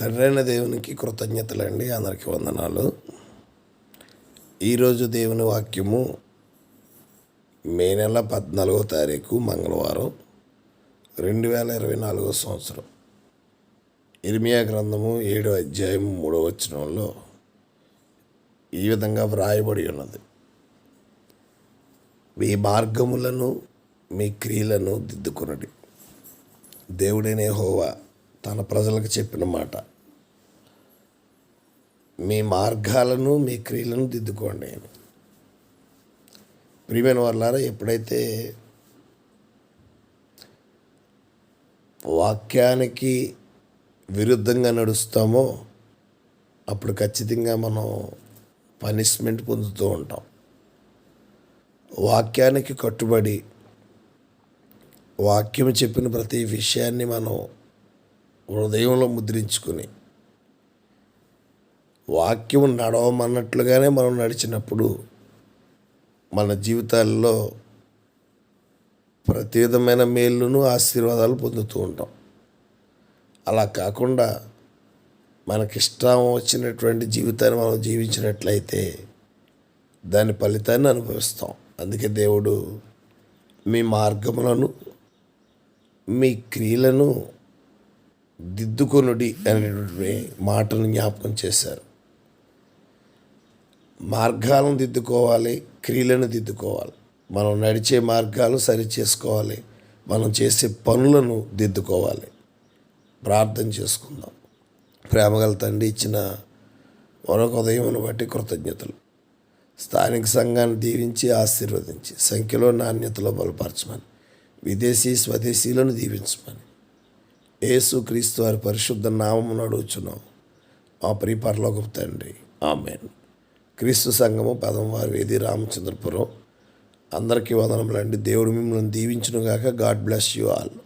తండ్రైన దేవునికి కృతజ్ఞతలండి. అందరికీ వందనాలు. ఈరోజు దేవుని వాక్యము మే నెల పద్నాలుగో తారీఖు మంగళవారం రెండు వేల ఇరవై నాలుగో సంవత్సరం. ఇర్మియా గ్రంథము ఏడో అధ్యాయం మూడో వచనంలో ఈ విధంగా వ్రాయబడి ఉన్నది. మీ మార్గములను మీ క్రియలను దిద్దుకునడి. దేవుడైన హోవా తన ప్రజలకు చెప్పిన మాట. మీ మార్గాలను మీ క్రియలను దిద్దుకోండి అని ప్రియమైన వాళ్ళారా ఎప్పుడైతే వాక్యానికి విరుద్ధంగా నడుస్తామో అప్పుడు ఖచ్చితంగా మనం పనిష్మెంట్ పొందుతూ ఉంటాం. వాక్యానికి కట్టుబడి వాక్యం చెప్పిన ప్రతి విషయాన్ని మనం హృదయంలో ముద్రించుకుని వాక్యం నడవమన్నట్లుగానే మనం నడిచినప్పుడు మన జీవితాల్లో ప్రతి విధమైన మేలును ఆశీర్వాదాలు పొందుతూ ఉంటాం. అలా కాకుండా మనకిష్టం వచ్చినటువంటి జీవితాన్ని మనం జీవించినట్లయితే దాని ఫలితాన్ని అనుభవిస్తాం. అందుకే దేవుడు మీ మార్గములను మీ క్రియలను దిద్దుకొనుడి అనేటువంటి మాటను జ్ఞాపకం చేశారు. మార్గాలను దిద్దుకోవాలి క్రియలను దిద్దుకోవాలి. మనం నడిచే మార్గాలు సరి చేసుకోవాలి మనం చేసే పనులను దిద్దుకోవాలి. ప్రార్థన చేసుకుందాం. ప్రేమగల తండ్రి ఇచ్చిన మరొక ఉదయమును బట్టి కృతజ్ఞతలు. స్థానిక సంఘాన్ని దీవించి ఆశీర్వదించి సంఖ్యలో నాణ్యతలో బలపరచమని విదేశీ స్వదేశీలను దీవించమని. యేసు క్రీస్తు వారి పరిశుద్ధ నామమును అడుగుచున్నాం. మా ప్రియ పరలోకపు తండ్రి. ఆమెన్. క్రీస్తు సంఘము పదం వారి వేది రామచంద్రపురం. అందరికీ వందనములండి. దేవుడు మిమ్మల్ని దీవించునుగాక. God bless you all.